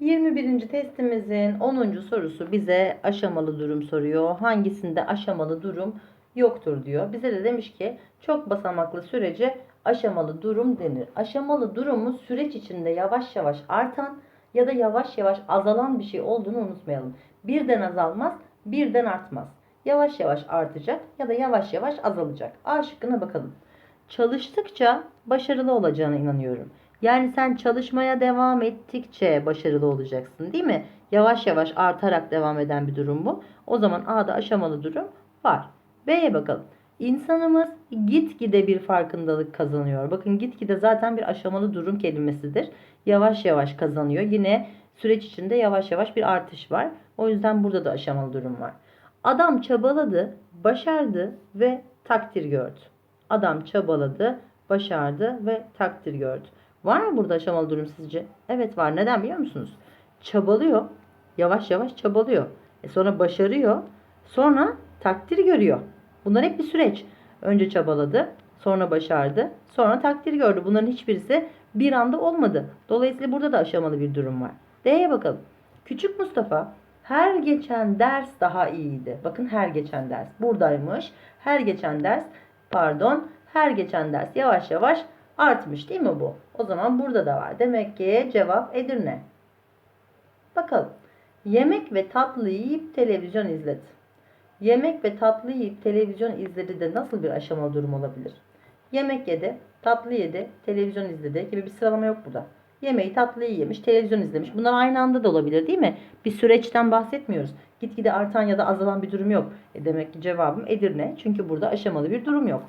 21. testimizin 10. sorusu bize aşamalı durum soruyor. Hangisinde aşamalı durum yoktur diyor. Bize de demiş ki çok basamaklı sürece aşamalı durum denir. Aşamalı durumu süreç içinde yavaş yavaş artan ya da yavaş yavaş azalan bir şey olduğunu unutmayalım. Birden azalmaz, birden artmaz. Yavaş yavaş artacak ya da yavaş yavaş azalacak. A şıkkına bakalım. Çalıştıkça başarılı olacağına inanıyorum. Yani sen çalışmaya devam ettikçe başarılı olacaksın değil mi? Yavaş yavaş artarak devam eden bir durum bu. O zaman A'da aşamalı durum var. B'ye bakalım. İnsanımız gitgide bir farkındalık kazanıyor. Bakın gitgide zaten bir aşamalı durum kelimesidir. Yavaş yavaş kazanıyor. Yine süreç içinde yavaş yavaş bir artış var. O yüzden burada da aşamalı durum var. Adam çabaladı, başardı ve takdir gördü. Adam çabaladı, başardı ve takdir gördü. Var mı burada aşamalı durum sizce? Evet var. Neden biliyor musunuz? Çabalıyor. Yavaş yavaş çabalıyor. E sonra başarıyor. Sonra takdir görüyor. Bunlar hep bir süreç. Önce çabaladı, sonra başardı, sonra takdir gördü. Bunların hiçbirisi bir anda olmadı. Dolayısıyla burada da aşamalı bir durum var. D'ye bakalım. Küçük Mustafa her geçen ders daha iyiydi. Bakın her geçen ders buradaymış. Her geçen ders pardon her geçen ders yavaş yavaş artmış değil mi bu? O zaman burada da var. Demek ki cevap Edirne. Bakalım. Yemek ve tatlı yiyip televizyon izledi. Yemek ve tatlı yiyip televizyon izledi de nasıl bir aşamalı durum olabilir? Yemek yedi, tatlı yedi, televizyon izledi gibi bir sıralama yok burada. Yemeği tatlıyı yemiş, televizyon izlemiş. Bunlar aynı anda da olabilir değil mi? Bir süreçten bahsetmiyoruz. Gitgide artan ya da azalan bir durum yok. E demek ki cevabım Edirne. Çünkü burada aşamalı bir durum yok.